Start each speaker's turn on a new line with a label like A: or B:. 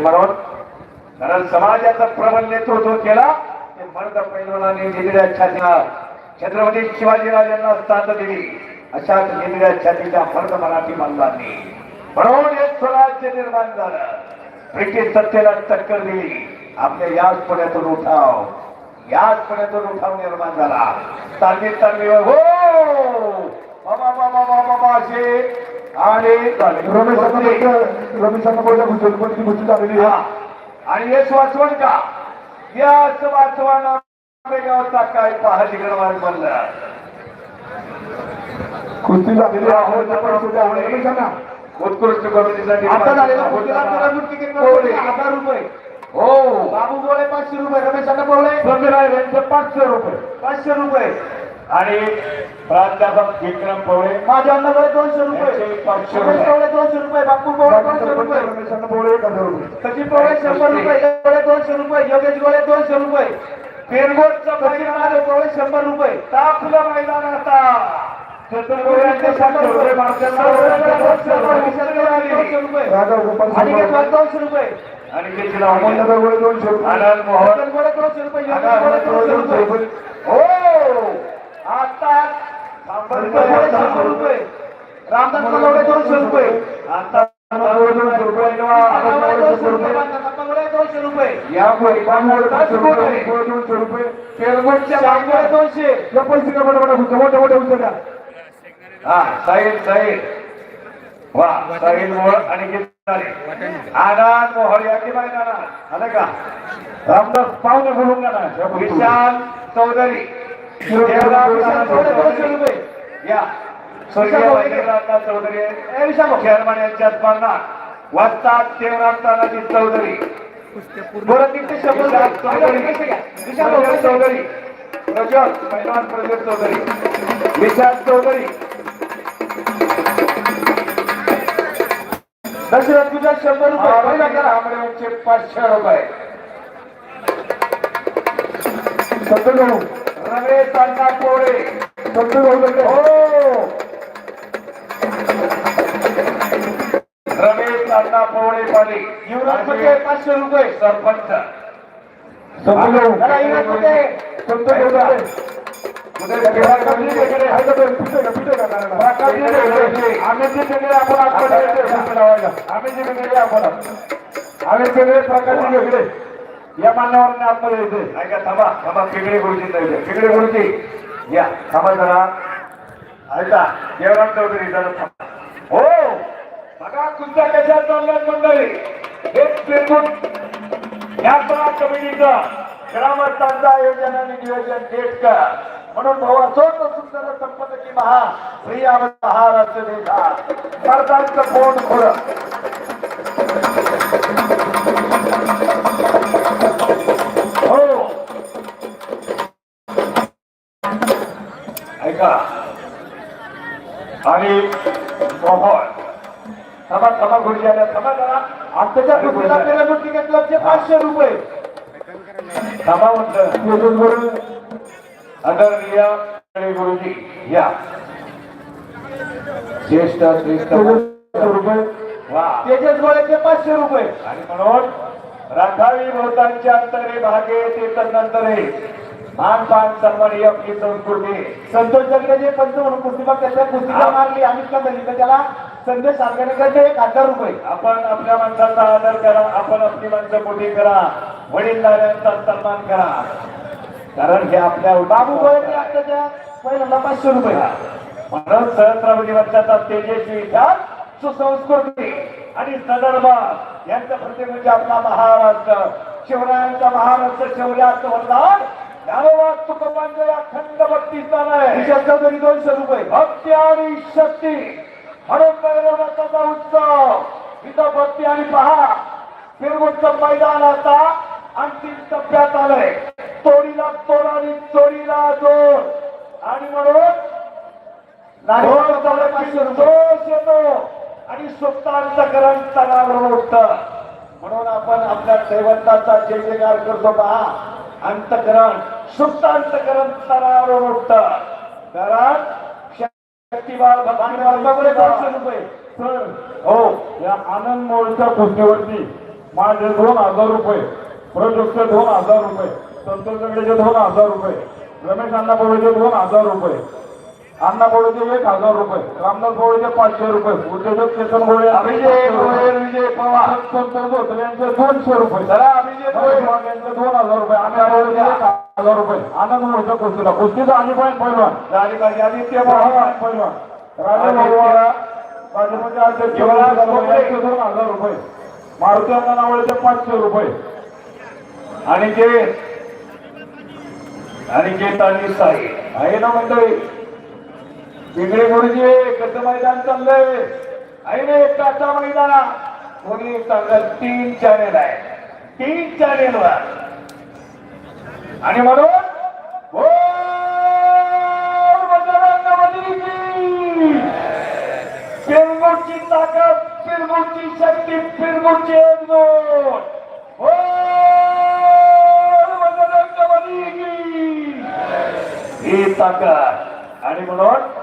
A: म्हणून कारण समाजाचं प्रबल नेतृत्व केला ते मर्द पैलवानाने निधड्या छातीला छत्रपती शिवाजीराजांना स्थान दिली. अशाच निधड्या छातीच्या मर्द मराठी बांधवांनी. म्हणून हे स्वराज्य निर्माण झालं. ब्रिटिश सत्तेला टक्कर दिली. आपल्या याच पुण्यातून उठाव. याच पुण्यातून उठाव निर्माण झाला. तालमी तालमीवर हो! बाबा बाबा बाबा बाबा असे आणि
B: रमेशांना रमेशांना पहिल्या गुजरातची गोष्टी झालेली
A: हा. आणि हेच वाचवण का? याच गावचा काय पहा तिकडे वाट बनलं.
B: कुस्ती झालेली
A: उत्कृष्ट कमिटीसाठी
B: आता झालेला कुस्तीला हजार रुपये.
A: हो.
B: बाबू बोळे पाचशे रुपये. रमेशांना बोळे
A: यांचे पाचशे रुपये.
B: पाचशे रुपये.
A: आणि प्राध्यापक विक्रम पवळे.
B: माझ्या बोळे दोनशे रुपये.
A: पाचशे
B: बोळे दोनशे रुपये बापू बोळे दोनशे रुपये.
C: रमेशांना बोळे एक हजार रुपये.
B: सचिन बोळे शंभर रुपये दोनशे रुपये. योगेश गोळे दोनशे रुपये.
A: पेरगोटचा
B: शंभर रुपये.
A: तापलं मैदान आता.
B: दोनशे रुपये आणि दोनशे रुपये
A: आणि त्याची
C: अमोलनगर बोळे दोनशे रुपये
A: आनंद मोहन
B: सचिन गोळे दोनशे रुपये योगेश गोळे
C: आनंद बोळे
B: दोनशे
C: दोनशे
B: रुपये
C: रुपये
A: हो आता
B: गोळे शंभर रुपये रामदास कलवडे दोनशे रुपये
A: आता
C: बोळे दोनशे रुपये आनंद बोळे शंभर रुपये
B: गोळे
A: या
C: बांबोळे पाचशे रुपये बोळे दोनशे रुपये
A: पेरगोटच्या
B: श्याम गोळे दोनशे.
C: या पैसे का मोठे मोठे मोठे मोठे उचलल्या
A: हा साहिल साहिल. वा साहिल मोहळ आणि गीताले आनंद मोहळ या की मैदानात? आलं का? रामदास पाहुणे बोलून का ना विशाल चौधरी.
B: चौधरी दोनशे रुपये
A: या. स्वर्गीय वैद्यनाथ चौधरी.
B: ए विशाल भाऊ.
A: चेअरमन यांच्या स्मरणात वाजतात देवराम तानाजी चौधरी. चौधरी.
B: भाऊ,
A: विशाल
B: पैसे.
A: चौधरी. विशाल चौधरी.
B: दशरथ गुजर शंभर रुपये.
A: पाचशे रुपये.
C: भाऊ.
A: रमेश अण्णा कोळे
C: लगे.
A: हो. अण्णा पोवळे पाली
B: युवराज पाचशे रुपये.
A: सरपंच. या मान्यवरांनी आतमध्ये यायचे ऐका थांबा. थांबा. पिगडे गुरुजी नाही पिगडे गुरुजी. या. थांबा जरा. ऐका. देवराम चौधरी जरा थांबा. बघा तुमच्या कशा चालल्यात मंडळी. हे त्रिकुट यात्रा कमिटीचं ग्रामस्थांचं आयोजन आणि नियोजन थेट करा. म्हणून भाऊ असोच सुंदर संपत्ती महा प्रिय महाराष्ट्र देशा सरकारचं कोण खोडं थांबा जरा
B: आत्ताच्या कुस्तीला मिरवणूक तिकीट क्लबचे पाचशे रुपये.
A: आदरणीय गुरुजी या. ज्येष्ठ श्रेष्ठ
C: रुपये.
B: तेजस गोळेचे पाचशे रुपये.
A: आणि म्हणून राखावी भोवतांच्या अंतरे भागे ते तदनंतरे. मान पान सन्मान ही आपली संस्कृती.
B: संतोष जगडेचे पंच म्हणून कुस्ती बघ त्याच्या कुस्तीला मारली कंदली तर त्याला संदेश सारखेकडे एक हजार रुपये.
A: आपण आपल्या माणसाचा आदर करा आपण आपली माणसं मोठी करा वडीलधाऱ्यांचा सन्मान करा. कारण हे आपल्या
B: बाबू पहिल्यांदा पाचशे रुपये.
A: म्हणून सहस्रावधी वर्षाचा तेजस्वी इतिहास सुसंस्कृती आणि सदर्भ यांचं प्रतीक म्हणजे आपला महाराष्ट्र शिवरायांचा महाराष्ट्र शौर्याचं वरदान. अखंड भक्तीचा
B: चौधरी दोनशे रुपये.
A: भक्ती आणि शक्ती. म्हणून मिरवण्याचा उत्सव. इथं भक्ती आणि पहा. फिरगुटचं मैदान आता अंतिम टप्प्यात आलंय. तोडीला तोड आणि चोरीला जोड आणि म्हणून दोष येतो. आणि सुप्तांतकरण तणावर उठतं. म्हणून आपण आपल्या दैवताचा जय जयकार करतो पहा. अंतकरण सुप्तांतकरण तणावर उठतं. कारण शक्तिवान भक्तिवान
B: दोनशे रुपये
A: सर हो या आनंद मोळच्या कुस्तीवरती
D: माझे दोन हजार रुपये प्रजोगचे दोन हजार रुपये संतोष दगडेचे दोन हजार रुपये रमेश अण्णा दोन हजार रुपये अण्णा पवळेचे एक हजार रुपये रामदास पवळेचे पाचशे रुपये उद्योजक चेतन गोळे
A: अभिजय विजय पवार.
D: संतोष धोत्रे यांचे दोनशे रुपये.
A: चला अभिजय
D: महेश यांचे दोन हजार रुपये. आम्ही पवळेचे एक हजार रुपये. आनंद मोठ्या कुस्तीला. कुस्तीचा आणि पण पहिलवान
A: आदित्य पवार.
D: पहिलवान राजे भाऊवाडा भाजपचे अध्यक्ष दोन हजार रुपये. मारुती अण्णा नावळेचे पाचशे रुपये.
A: आणि जे आणि जे साई.
D: आहे ना मंडळी?
A: पिंगळे गुरुजी कसं मैदान चाललंय? आहे ना एकाचा मैदान. कोणी चांगलं तीन चॅनेल आहे. तीन चॅनेल वर. आणि म्हणून हो! बजरंग ताकद पिरमुडची शक्ती पिरमुडची एकजूट. हो! बोल ही ताकद. आणि म्हणून